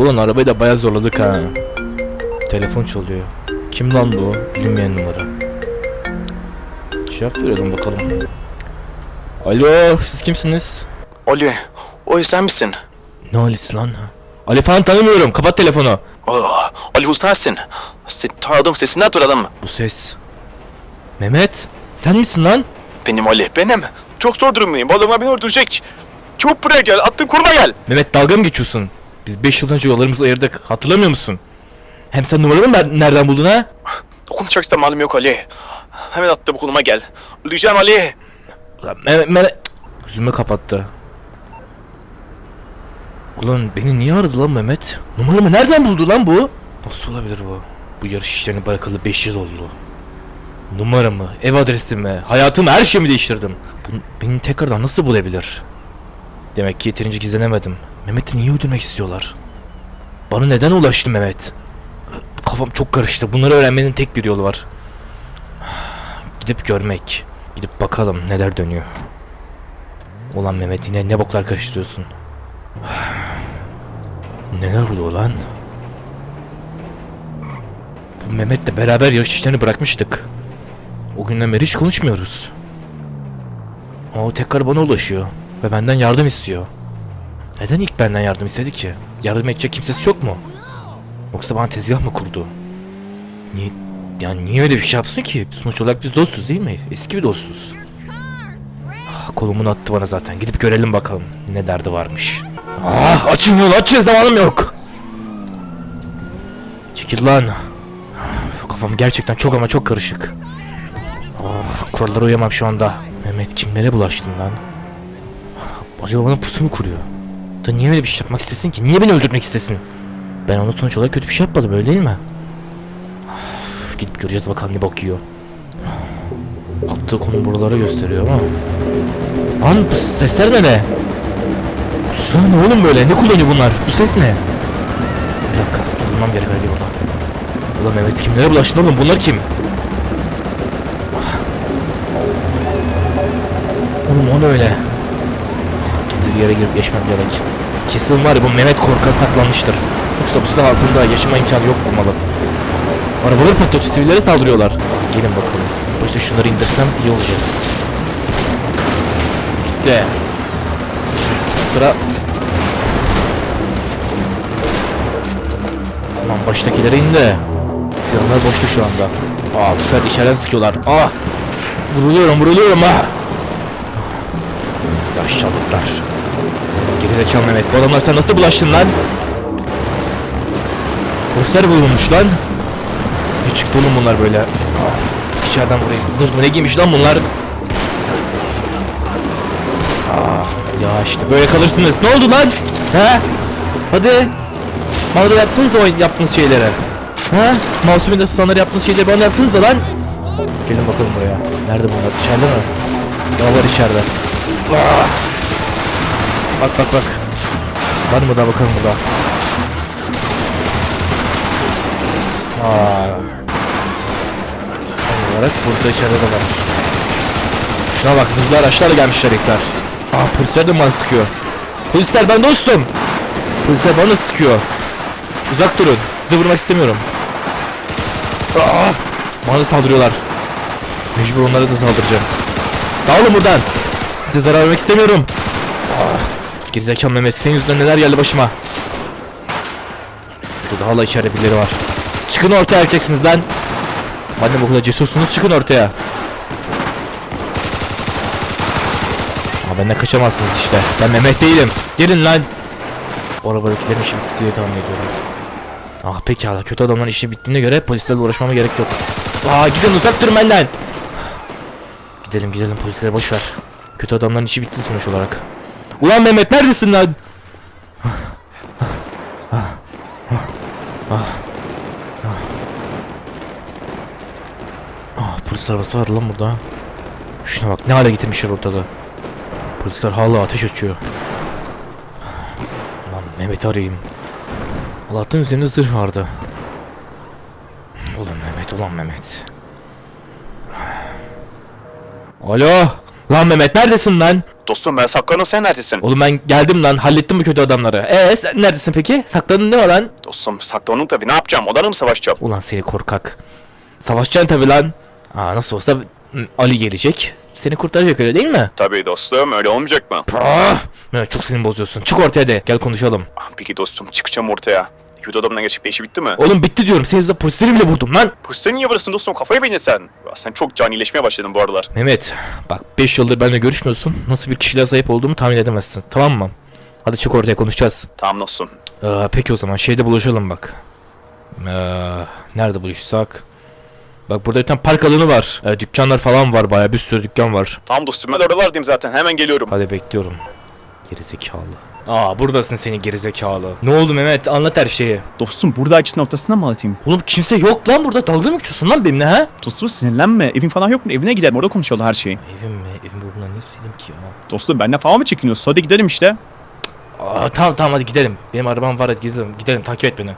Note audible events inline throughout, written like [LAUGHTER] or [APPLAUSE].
Ulan arabayı da bayağı zorladık ha. Telefon çalıyor. Kim lan bu? Bilinmeyen numara. Cevap verelim bakalım. Alo siz kimsiniz? Ali, o sen misin? Ne Ali'si lan? Ali falan tanımıyorum. Kapat telefonu. Oh, Ali bu sensin. Se tanıdım sesinden tanıdım. Bu ses. Mehmet. Sen misin lan? Benim Ali, benim. Çok zor durumdayım. Balığıma beni öldürecek. Çabuk buraya gel, attığın kuruma gel. Mehmet dalga mı geçiyorsun? Biz 5 yıl önce yollarımızı ayırdık. Hatırlamıyor musun? Hem sen numaramı ner- nereden buldun ha? Dokunacak istem halim yok Ali. Hemen attığım kuruma gel. Öldüreceğim Ali. Ulan Mehmet... Mehmet... Cık, Gözümü kapattı. Ulan beni niye aradı lan Mehmet? Numaramı nereden buldu lan bu? Nasıl olabilir bu? Bu yarış işlerini bırakalı 5 yıl oldu. Numaramı, ev adresimi, hayatımı, her şeyimi değiştirdim. Bu, beni tekrardan nasıl bulabilir? Demek ki yeterince gizlenemedim. Mehmet'i niye öldürmek istiyorlar? Bana neden ulaştı Mehmet? Kafam çok karıştı. Bunları öğrenmenin tek bir yolu var. Gidip görmek. Gidip bakalım neler dönüyor. Ulan Mehmet yine ne boklar karıştırıyorsun? Neler oluyor lan? Bu Mehmet'le beraber yarış işlerini bırakmıştık. O günden beri hiç konuşmuyoruz. Ama o tekrar bana ulaşıyor. Ve benden yardım istiyor. Neden ilk benden yardım istedi ki? Yardım edecek kimsesi yok mu? Yoksa bana tezgah mı kurdu? Niye, yani niye öyle bir şey yapsın ki? Sonuç olarak biz dostuz değil mi? Eski bir dostuz. Ah, Kolumunu attı bana zaten. Gidip görelim bakalım. Ne derdi varmış. Ah açın yolu açın zamanım yok. Çekil lan. Ah, Kafam gerçekten çok ama çok karışık. Ah, kurallara uyamam şu anda. Mehmet kimlere bulaştın lan? Acaba bana pusu mu kuruyor? Da niye öyle bir şey yapmak istesin ki? Niye beni öldürmek istesin? Ben ona sonuç olarak kötü bir şey yapmadım öyle değil mi? Ah, Gidip göreceğiz bakalım ne bok yiyor. Attığı konum buralara gösteriyor ama. Lan bu sesler ne be? Silah ne oğlum böyle? Ne kullanıyor bunlar? Bu ses ne? Bir dakika durmam gerek hadi burada. Ulan Mehmet kimlere bulaştın oğlum? Bunlar kim? Oğlum o ne öyle? Gizli bir yere girip geçmem gerek. Kesin var ya bu Mehmet korka saklanmıştır. Yoksa bu silah altında yaşama imkanı yok olmalı. Arabaları patlatıyor, sivillere saldırıyorlar. Gelin bakalım. O yüzden şunları indirsem iyi olacak. Gitti. Sıra... Tamam baştakilere indi. Silahlar boştu şu anda. Aa bu sefer içeriden sıkıyorlar. Aa! Vuruluyorum vuruluyorum ha! Siz aşağılıklar. Gerizekalı Mehmet. Bu adamlar sen nasıl bulaştın lan? Poster bulunmuş lan. Ne çıktı oğlum bunlar böyle? Ah, içeriden vurayım. Zırh mı ne giymiş lan bunlar? Aa, ya işte böyle kalırsınız. Ne oldu lan? He? Hadi. Bana da yapsanız o yaptığınız şeyleri. He? Masumin de sanır yaptığınız şeyleri bana yapsanız lan. Gelin bakalım buraya. Nerede bunlar? İçeride mi? Ya var içeride. Ah! Bak bak bak. Var mı da bakalım burada. Aa. Tam burada içeride de var. Şuna bak zırhlı araçlarla gelmişler herifler. Aa polisler de bana sıkıyor. Polisler ben dostum. Polisler bana sıkıyor. Uzak durun. Sizi vurmak istemiyorum. Aa, bana da saldırıyorlar. Mecbur onlara da saldıracağım. Dağılın buradan. Size zarar vermek istemiyorum. Ah, Gerizekalı Mehmet senin yüzünden neler geldi başıma. Burada hala içeride birileri var. Çıkın ortaya erkeksiniz lan. Madem bu kadar cesursunuz çıkın ortaya. Ama benden kaçamazsınız işte. Ben Mehmet değilim. Gelin lan. O arabadakilerin işi bitti diye tahmin ediyorum. Ah pekala kötü adamların işi bittiğine göre polislerle uğraşmama gerek yok. Aa gidin uzak durun benden. Gidelim gidelim polislere boş ver. Kötü adamların işi bitti sonuç olarak. Ulan Mehmet neredesin lan? Ah polis arabası var lan burada. Şuna bak ne hale getirmişler ortada. Polisler hala ateş açıyor. Lan Mehmet'i arayayım. Allah'tan üzerinde zırh vardı. Ulan Mehmet ulan Mehmet. Alo Lan Mehmet neredesin lan? Dostum ben saklanıyorum sen neredesin? Oğlum ben geldim lan hallettim bu kötü adamları. Eee sen neredesin peki? Saklandın değil mi lan? Dostum saklanıyorum tabii ne yapacağım odana mı savaşacağım? Ulan seni korkak. Savaşacaksın tabi lan. Aa nasıl olsa Ali gelecek. Seni kurtaracak öyle değil mi? Tabii dostum öyle olmayacak mı? Ah! Mehmet çok sinir bozuyorsun. Çık ortaya de gel konuşalım. Ah, Peki dostum çıkacağım ortaya. Kötü adamla gerçekten işi bitti mi? Oğlum bitti diyorum. Senin yüzünden polisleri bile vurdum lan. Pusten niye varasın dostum kafayı beğendin sen. Ya sen çok canileşmeye başladın bu aralar. Mehmet bak 5 yıldır benimle görüşmüyorsun. Nasıl bir kişiliğe sahip olduğumu tahmin edemezsin. Tamam mı? Hadi çık ortaya konuşacağız. Tamam dostum. Ee, peki o zaman şeyde buluşalım bak. Ee, nerede buluşsak? Bak burada bir tane park alanı var. Ee, dükkanlar falan var baya bir sürü dükkan var. Tamam dostum ben oralardayım zaten hemen geliyorum. Hadi bekliyorum. Gerizekalı. Aa buradasın seni gerizekalı. Ne oldu Mehmet anlat her şeyi. Dostum burada açın ortasına mı anlatayım? Oğlum kimse yok lan burada dalga mı geçiyorsun lan benimle ha? Dostum sinirlenme. Evin falan yok mu? Evine gidelim orada konuşalım her şeyi. Evim mi? Evim bundan ne söyledim ki ya? Dostum benden falan mı çekiniyorsun? Hadi gidelim işte. Aa, tamam tamam hadi gidelim. Benim arabam var hadi gidelim. Gidelim takip et beni.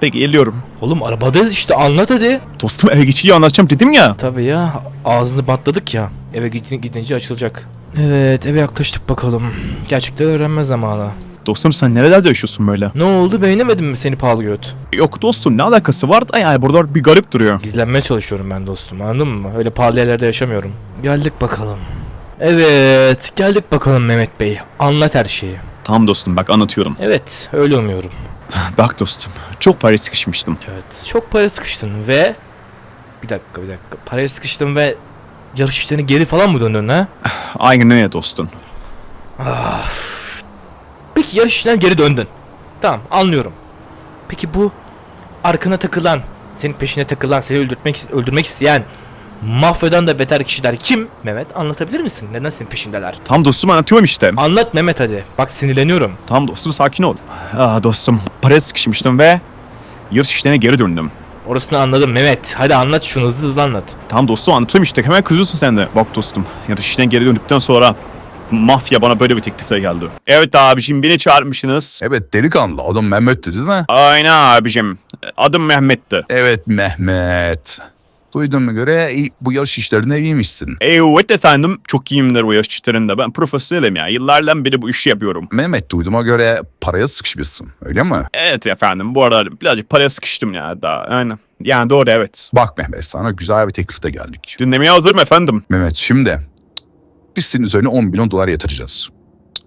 Peki geliyorum. Oğlum arabadayız işte anlat hadi. Dostum eve geçiyi anlatacağım dedim ya. Tabii ya ağzını bantladık ya. Eve gidin- gidince açılacak. Evet eve yaklaştık bakalım. Gerçekten öğrenme zamanı. Dostum sen nerelerde yaşıyorsun böyle? Ne oldu beğenemedin mi seni pahalı göt? Yok dostum ne alakası var da yani buralar bir garip duruyor. Gizlenmeye çalışıyorum ben dostum anladın mı? Öyle pahalı yerlerde yaşamıyorum. Geldik bakalım. Evet geldik bakalım Mehmet Bey. Anlat her şeyi. Tamam dostum bak anlatıyorum. Evet öyle umuyorum. [LAUGHS] Bak dostum çok paraya sıkışmıştım. Evet çok para sıkıştın ve... Bir dakika bir dakika. Paraya sıkıştın ve yarış işlerini geri falan mı döndün ha? Aynen öyle dostum. Peki yarış işinden geri döndün. Tamam anlıyorum. Peki bu arkana takılan, senin peşine takılan, seni öldürmek öldürmek isteyen mafyadan da beter kişiler kim? Mehmet anlatabilir misin? Neden senin peşindeler? Tam dostum anlatıyorum işte. Anlat Mehmet hadi. Bak sinirleniyorum. Tamam dostum sakin ol. Aa dostum paraya sıkışmıştım ve yarış işlerine geri döndüm. Orasını anladım Mehmet. Hadi anlat şunu hızlı hızlı anlat. Tamam dostum anlatıyorum işte hemen kızıyorsun sen de. Bak dostum yarış işine geri döndükten sonra mafya bana böyle bir teklifle geldi. Evet abicim beni çağırmışsınız. Evet delikanlı adım Mehmet'ti değil mi? Aynen abicim. Adım Mehmet'ti. Evet Mehmet. Duyduğuma göre iyi- bu yarış işlerinde iyiymişsin. Evet efendim çok iyiyimdir o yarış işlerinde. Ben profesyonelim ya. Yıllardan beri bu işi yapıyorum. Mehmet duyduğuma göre paraya sıkışmışsın öyle mi? Evet efendim bu aralar birazcık paraya sıkıştım ya daha. Aynen. Yani doğru evet. Bak Mehmet sana güzel bir teklifte geldik. Dinlemeye hazırım efendim. Mehmet şimdi biz senin üzerine 10 milyon dolar yatıracağız.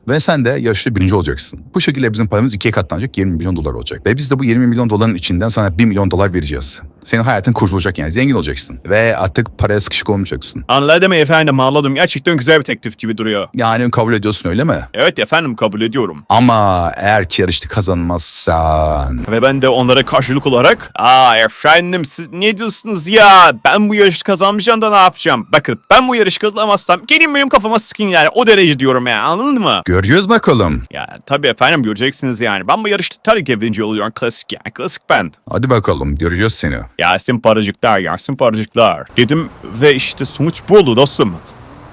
Ve sen de yarışta birinci olacaksın. Bu şekilde bizim paramız ikiye katlanacak 20 milyon dolar olacak. Ve biz de bu 20 milyon doların içinden sana 1 milyon dolar vereceğiz. Senin hayatın kurtulacak yani zengin olacaksın. Ve artık paraya sıkışık olmayacaksın. Anladım efendim anladım. Gerçekten güzel bir teklif gibi duruyor. Yani kabul ediyorsun öyle mi? Evet efendim kabul ediyorum. Ama eğer ki yarışta kazanmazsan... Ve ben de onlara karşılık olarak Aa efendim siz ne diyorsunuz ya ben bu yarışı kazanmayacağım da ne yapacağım? Bakın ben bu yarışı kazanamazsam gelin benim kafama sıkın yani o derece diyorum ya anladın mı? Görüyoruz bakalım. Ya tabii efendim göreceksiniz yani ben bu yarışta tabii ki birinci oluyorum klasik yani klasik ben. Hadi bakalım göreceğiz seni. Gelsin paracıklar gelsin paracıklar dedim ve işte sonuç bu oldu dostum.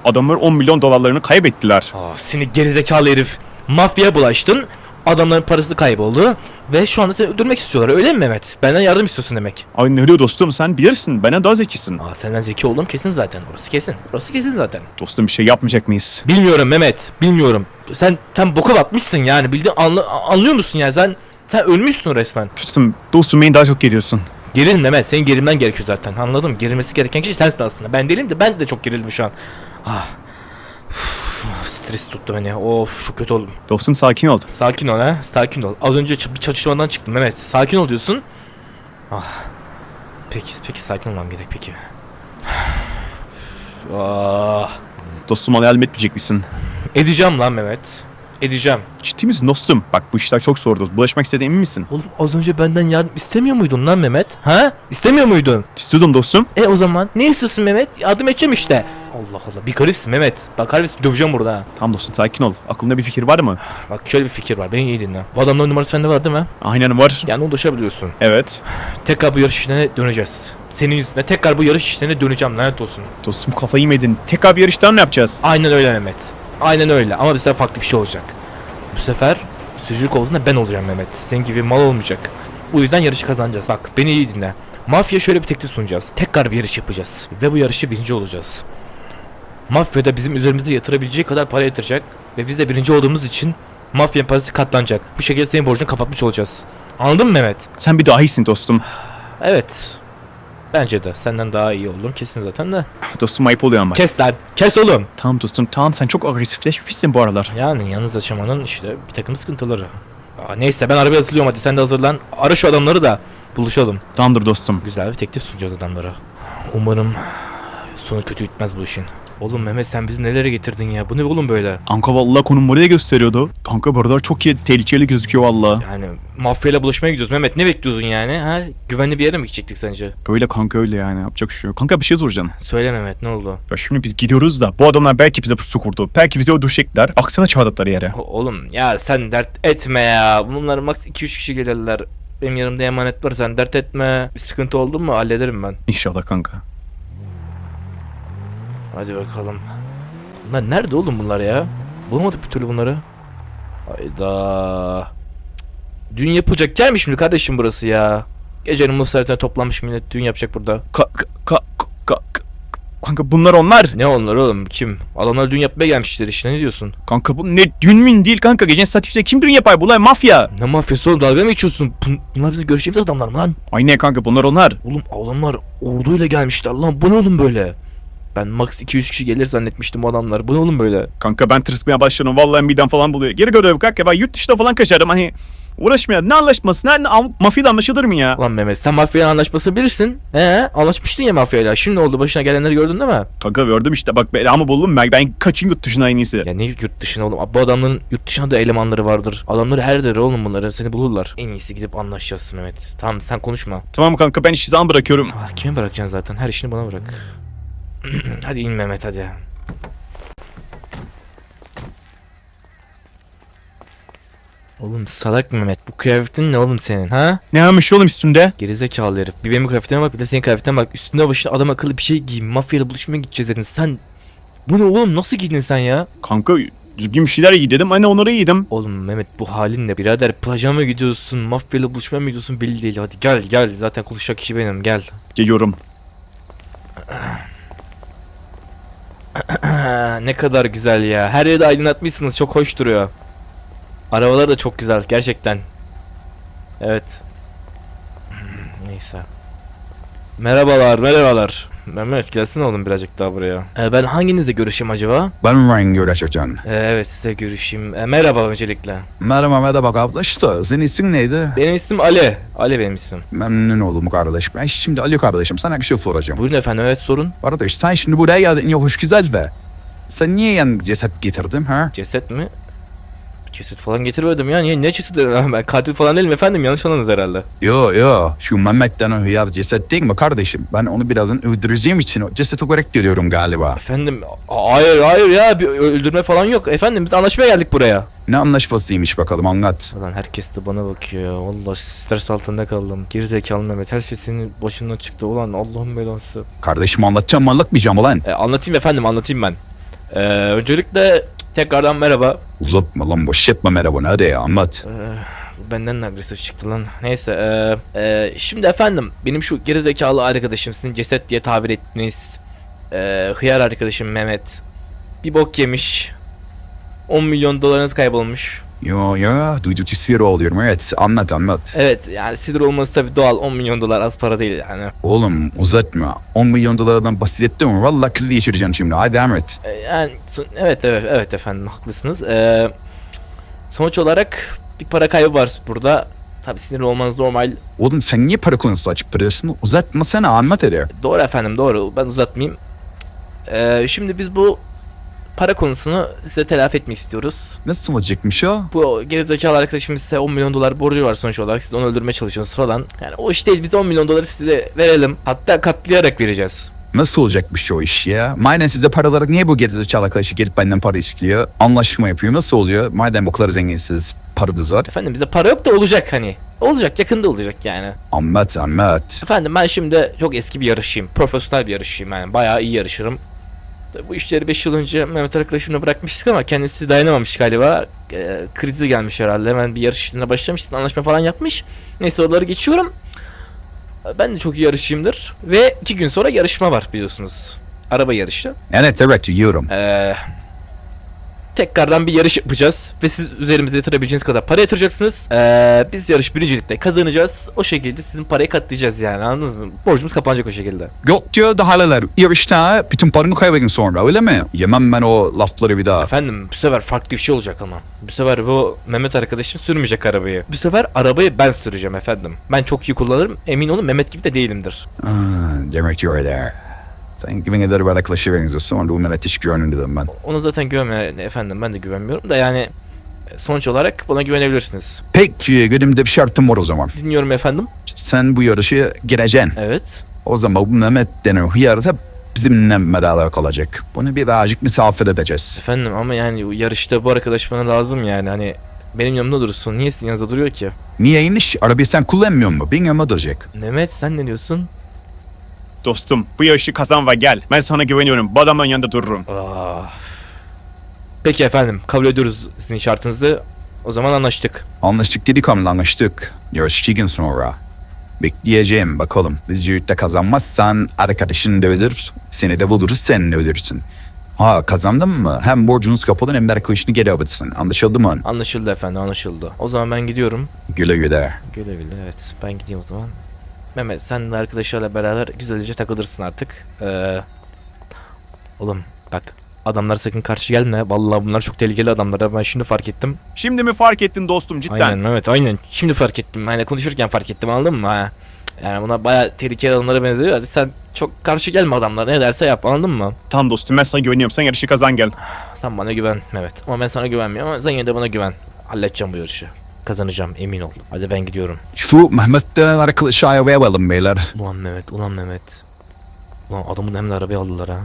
Adamlar 10 milyon dolarlarını kaybettiler. Ah, seni gerizekalı herif. Mafyaya bulaştın. Adamların parası kayboldu. Ve şu anda seni öldürmek istiyorlar öyle mi Mehmet? Benden yardım istiyorsun demek. Ay ne oluyor dostum sen bilirsin benden daha zekisin. Aa, senden zeki olduğum kesin zaten. Orası kesin. Orası kesin zaten. Dostum bir şey yapmayacak mıyız? Bilmiyorum Mehmet. Bilmiyorum. Sen sen boka batmışsın yani. Bildiğin anla- anlıyor musun ya? Sen sen ölmüşsün resmen. Dostum, dostum beni daha çok geliyorsun. Gerilme Mehmet. Senin gerilmen gerekiyor zaten. Anladım. Gerilmesi gereken kişi sensin aslında. Ben değilim de ben de çok gerildim şu an. Ah. Uf, stres tuttu beni. Of çok kötü oldum. Dostum sakin ol. Sakin ol ha. Sakin ol. Az önce bir çatışmadan çıktım Mehmet. Sakin ol diyorsun. Ah. Peki peki sakin olmam gerek peki. [SIGHS] Ah. Dostum bana yardım etmeyecek misin? Edeceğim lan Mehmet. Edeceğim. Ciddi misin dostum? Bak bu işler çok zordu. Bulaşmak istediğin emin misin? Oğlum az önce benden yardım istemiyor muydun lan Mehmet? Ha? İstemiyor muydun? İstiyordum dostum. E o zaman ne istiyorsun Mehmet? Yardım edeceğim işte. Allah Allah bir garipsin Mehmet. Bak garipsin döveceğim burada ha. Tamam dostum sakin ol. Aklında bir fikir var mı? Bak şöyle bir fikir var beni iyi dinle. Bu adamların numarası sende var değil mi? Aynen var. Yani ulaşabiliyorsun. Evet. Tekrar bu yarış işlerine döneceğiz. Senin yüzünden tekrar bu yarış işlerine döneceğim lanet olsun. Dostum kafayı yemedin. Tekrar bir yarıştan ne yapacağız? Aynen öyle Mehmet. Aynen öyle ama bu sefer farklı bir şey olacak. Bu sefer sürücülük olduğunda ben olacağım Mehmet. Senin gibi mal olmayacak. O yüzden yarışı kazanacağız. Bak beni iyi dinle. Mafya şöyle bir teklif sunacağız. Tekrar bir yarış yapacağız. Ve bu yarışı birinci olacağız. Mafya da bizim üzerimize yatırabileceği kadar para yatıracak. Ve biz de birinci olduğumuz için mafyanın parası katlanacak. Bu şekilde senin borcunu kapatmış olacağız. Anladın mı Mehmet? Sen bir dahisin dostum. Evet. Bence de. Senden daha iyi oldum kesin zaten de. Dostum ayıp oluyor ama. Kes lan. Kes oğlum. Tamam dostum tamam sen çok agresifleşmişsin bu aralar. Yani yalnız yaşamanın işte bir takım sıkıntıları. Aa, neyse ben arabaya hazırlıyorum hadi sen de hazırlan. Ara şu adamları da buluşalım. Tamamdır dostum. Güzel bir teklif sunacağız adamlara. Umarım sonu kötü bitmez bu işin. Oğlum Mehmet sen bizi nelere getirdin ya? Bu ne oğlum böyle? Kanka vallahi konum buraya gösteriyordu. Kanka buralar çok iyi tehlikeli gözüküyor valla. Yani mafyayla buluşmaya gidiyoruz. Mehmet ne bekliyordun yani? Ha? Güvenli bir yere mi gidecektik sence? Öyle kanka öyle yani yapacak bir şey yok. Kanka bir şey soracağım. Söyle Mehmet ne oldu? Ya şimdi biz gidiyoruz da bu adamlar belki bize pusu kurdu. Belki bizi öldürecekler. Baksana çağırdıkları yere. O- oğlum ya sen dert etme ya. Bunlar max 2-3 kişi gelirler. Benim yanımda emanet var sen dert etme. Bir sıkıntı oldu mu hallederim ben. İnşallah kanka. Hadi bakalım. Bunlar nerede oğlum bunlar ya? Bulamadık bir türlü bunları. Hayda. Yapılacak yer mi şimdi kardeşim burası ya? Gecenin bu saatine toplanmış millet düğün yapacak burada. Ka ka ka ka ka- Kanka bunlar onlar. Ne onlar oğlum kim? Adamlar düğün yapmaya gelmişler işte ne diyorsun? Kanka bu ne düğün mün değil kanka. Gecenin saat 3'te kim düğün yapar? Bunlar mafya. Ne mafyası oğlum dalga mı geçiyorsun? Bun- Bunlar bizim görüşeceğimiz adamlar mı lan? Aynen kanka bunlar onlar. Oğlum adamlar orduyla gelmişler lan bu ne oğlum böyle? Ben max 200 kişi gelir zannetmiştim bu adamlar. Bu ne oğlum böyle? Kanka ben tırsmaya başladım. Vallahi midem falan buluyor. Geri görev kanka. Ben yurt dışına falan kaçarım. Hani uğraşmaya. Ne anlaşması? Ne, ne mafyayla anlaşılır mı ya? Ulan Mehmet sen mafyayla anlaşması bilirsin. He anlaşmıştın ya mafyayla. Şimdi oldu başına gelenleri gördün değil mi? Kanka gördüm işte bak belamı buldum ben. Ben kaçın yurt dışına en iyisi. Ya ne yurt dışına oğlum? Bu adamların yurt dışına da elemanları vardır. Adamları her yere oğlum bunları. Seni bulurlar. En iyisi gidip anlaşacağız Mehmet. Tamam sen konuşma. Tamam kanka ben işi zaman bırakıyorum. Ah, kime bırakacaksın zaten? Her işini bana bırak. [CLEARS THROAT] hadi in Mehmet hadi. Oğlum salak Mehmet bu kıyafetin ne oğlum senin ha? Ne yapmış oğlum üstünde? Gerizekalı herif. Bir benim kıyafetime bak bir de senin kıyafetine bak. Üstünde başına adam akıllı bir şey giy. Mafyayla buluşmaya gideceğiz dedim. Sen bu ne oğlum nasıl giydin sen ya? Kanka düzgün bir şeyler giy dedim. Hani onları yedim. Oğlum Mehmet bu halin ne birader plajama mı gidiyorsun mafyayla buluşmaya mı gidiyorsun belli değil. Hadi gel gel zaten konuşacak kişi benim gel. Geliyorum. Ne kadar güzel ya. Her yeri de aydınlatmışsınız. Çok hoş duruyor. Arabalar da çok güzel gerçekten. Evet. Hmm, Neyse. Merhabalar, merhabalar. Mehmet gelsin oğlum birazcık daha buraya. Ee, ben hanginizle görüşeyim acaba? Ben Ryan Göreçcan. Ee, evet size görüşeyim. Ee, merhaba öncelikle. Merhaba merhaba kardeş de senin isim neydi? Benim ismim Ali. Ali benim ismim. Memnun oldum kardeş. Ben şimdi Ali kardeşim sana bir şey soracağım. Buyurun efendim evet sorun. Kardeş sen şimdi buraya geldin ya hoş güzel be. Sen niye yan ceset getirdin ha? Ceset mi? Ceset falan getirmedim ya. Niye, ne cesedi? Ben katil falan değilim efendim. Yanlış anladınız herhalde. Yo yo şu Mehmet denen hıyar ceset değil mi kardeşim? Ben onu birazdan öldüreceğim için o ceset olarak görüyorum galiba. Efendim hayır hayır ya bir öldürme falan yok. Efendim biz anlaşmaya geldik buraya. Ne anlaşmasıymış bakalım anlat. Ulan herkes de bana bakıyor ya. Vallahi stres altında kaldım. Gerizekalı Mehmet her şey senin başından çıktı. Ulan Allah'ın belası. Kardeşim anlatacağım anlatmayacağım ulan. E, anlatayım efendim anlatayım ben. E, öncelikle tekrardan merhaba. Uzatma lan boş yapma merhaba hadi ya anlat. E, bu benden de agresif çıktı lan. Neyse e, e, şimdi efendim benim şu gerizekalı arkadaşım sizin ceset diye tabir ettiğiniz e, hıyar arkadaşım Mehmet. Bir bok yemiş. 10 milyon dolarınız kaybolmuş. Yo yo duydu tüsferi oluyorum evet anlat anlat. Evet yani sinir olması tabii doğal 10 milyon dolar az para değil yani. Oğlum uzatma 10 milyon dolardan bahsettim? Valla kıllı geçireceksin şimdi hadi devam et. E, Yani son- evet evet evet efendim haklısınız. Ee, sonuç olarak bir para kaybı var burada. Tabii sinir olmanız normal. Oğlum sen niye para konusu açıp duruyorsun? Uzatmasana anlat hele. Doğru efendim doğru. Ben uzatmayayım. Ee, şimdi biz bu para konusunu size telafi etmek istiyoruz. Nasıl olacakmış o? Bu gerizekalı arkadaşımız size 10 milyon dolar borcu var sonuç olarak. Siz onu öldürmeye çalışıyorsunuz falan. Yani o iş değil. Biz 10 milyon doları size verelim. Hatta katlayarak vereceğiz. Nasıl olacakmış o iş ya? Madem sizde paraları niye bu gerizekalı arkadaşı gelip benden para istiyor? Anlaşma yapıyor nasıl oluyor? Madem bu kadar zenginsiniz paranız var. Efendim bize para yok da olacak hani. Olacak yakında olacak yani. Anlat anlat. Efendim ben şimdi çok eski bir yarışçıyım. Profesyonel bir yarışçıyım yani. Bayağı iyi yarışırım. Tabii bu işleri 5 yıl önce Mehmet arkadaşımla bırakmıştık ama kendisi dayanamamış galiba. Ee, krizi gelmiş herhalde. Hemen bir yarış işine başlamış. Anlaşma falan yapmış. Neyse oraları geçiyorum. Ben de çok iyi yarışçıyımdır. Ve iki gün sonra yarışma var biliyorsunuz. araba yarışı. Evet evet yiyorum. Ee, tekrardan bir yarış yapacağız ve siz üzerimize yatırabileceğiniz kadar para yatıracaksınız. Ee, biz yarış birincilikte kazanacağız. O şekilde sizin parayı katlayacağız yani anladınız mı? Borcumuz kapanacak o şekilde. Yok diyor daha neler. Yarışta bütün paranı kaybedin sonra öyle mi? Yemem ben o lafları bir daha. Efendim bu sefer farklı bir şey olacak ama. Bu sefer bu Mehmet arkadaşım sürmeyecek arabayı. Bu sefer arabayı ben süreceğim efendim. Ben çok iyi kullanırım. Emin olun Mehmet gibi de değilimdir. Ah, demek you're there. Sen güven eder böyle yaklaşıveriniz. Sonra o meletiş görünürdüm ben. Ona zaten güvenme efendim ben de güvenmiyorum da yani sonuç olarak bana güvenebilirsiniz. Peki günümde bir şartım var o zaman. Dinliyorum efendim. Sen bu yarışı gireceksin. Evet. O zaman bu Mehmet denen hıyar da bizimle beraber kalacak. Bunu birazcık misafir edeceğiz. Efendim ama yani yarışta bu arkadaş bana lazım yani hani benim yanımda durursun. Niye sizin yanınızda duruyor ki? Niye iniş? Arabayı sen kullanmıyor mu? Benim yanıma duracak. Mehmet sen ne diyorsun? Dostum bu yarışı kazan ve gel. Ben sana güveniyorum. Bu adamın yanında dururum. Ah. Peki efendim kabul ediyoruz sizin şartınızı. O zaman anlaştık. Anlaştık dedik ama anlaştık. Yarış iki gün sonra. Bekleyeceğim bakalım. Biz yurtta kazanmazsan arkadaşını döver. Seni de buluruz sen de ölürsün. Ha kazandın mı? Hem borcunuz kapalı hem de arkadaşını geri alırsın. Anlaşıldı mı? Anlaşıldı efendim anlaşıldı. O zaman ben gidiyorum. Güle güle. Güle güle evet ben gideyim o zaman. Mehmet sen de arkadaşlarla beraber güzelce takılırsın artık. Ee, oğlum bak adamlar sakın karşı gelme. Vallahi bunlar çok tehlikeli adamlar. Ben şimdi fark ettim. Şimdi mi fark ettin dostum cidden? Aynen Mehmet aynen. Şimdi fark ettim. Hani konuşurken fark ettim anladın mı? Ha? Yani buna baya tehlikeli adamlara benziyor. Hadi sen çok karşı gelme adamlara. Ne derse yap anladın mı? Tamam dostum ben sana güveniyorum. Sen yarışı kazan gel. Sen bana güven Mehmet. Ama ben sana güvenmiyorum ama sen yine de bana güven. Halledeceğim bu yarışı. Kazanacağım emin ol. Hadi ben gidiyorum. Şu Mehmet'ten arkadaşı ayarlayalım beyler. Ulan Mehmet, ulan Mehmet. Ulan adamın hem de arabayı aldılar ha.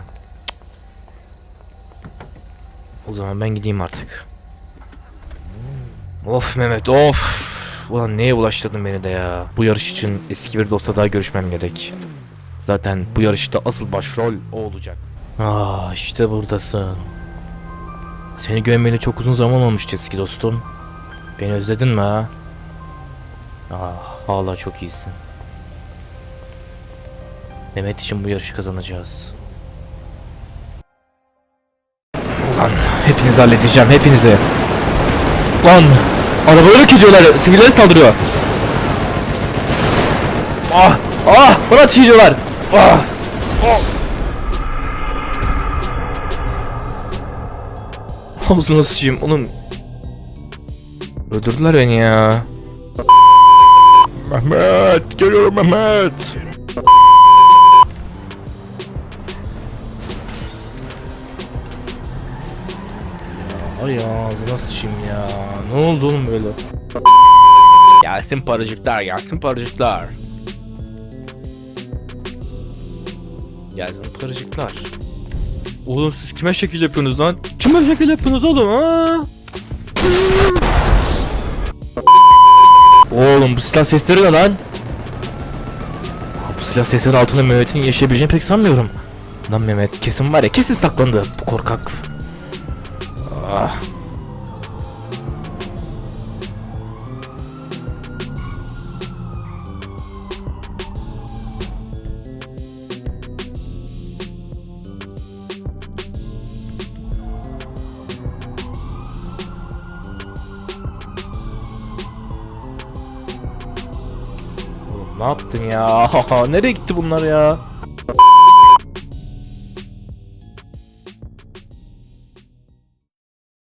O zaman ben gideyim artık. Of Mehmet of. Ulan neye bulaştırdın beni de ya. Bu yarış için eski bir dostla daha görüşmem gerek. Zaten bu yarışta asıl başrol o olacak. Ah işte buradasın. Seni görmeyeli çok uzun zaman olmuştu eski dostum. Beni özledin mi ha? Ah hala çok iyisin. Mehmet için bu yarışı kazanacağız. Ulan hepinizi halledeceğim hepinizi. Lan arabaları yok ediyorlar sivillere saldırıyor. Ah ah bana ateş ediyorlar. Ah. ah. Ağzına sıçayım oğlum. Öldürdüler beni ya. Mehmet geliyorum Mehmet. Ay ağzına sıçayım ya. Ne oldu oğlum böyle? Gelsin paracıklar, gelsin paracıklar. Gelsin paracıklar. Oğlum siz kime şekil yapıyorsunuz lan? Kime şekil yapıyorsunuz oğlum ha? Oğlum bu silah sesleri ne lan? Bu silah sesleri altında Mehmet'in yaşayabileceğini pek sanmıyorum. Lan Mehmet kesin var ya kesin saklandı bu korkak. Ah. Ne yaptın ya? [LAUGHS] Nereye gitti bunlar ya?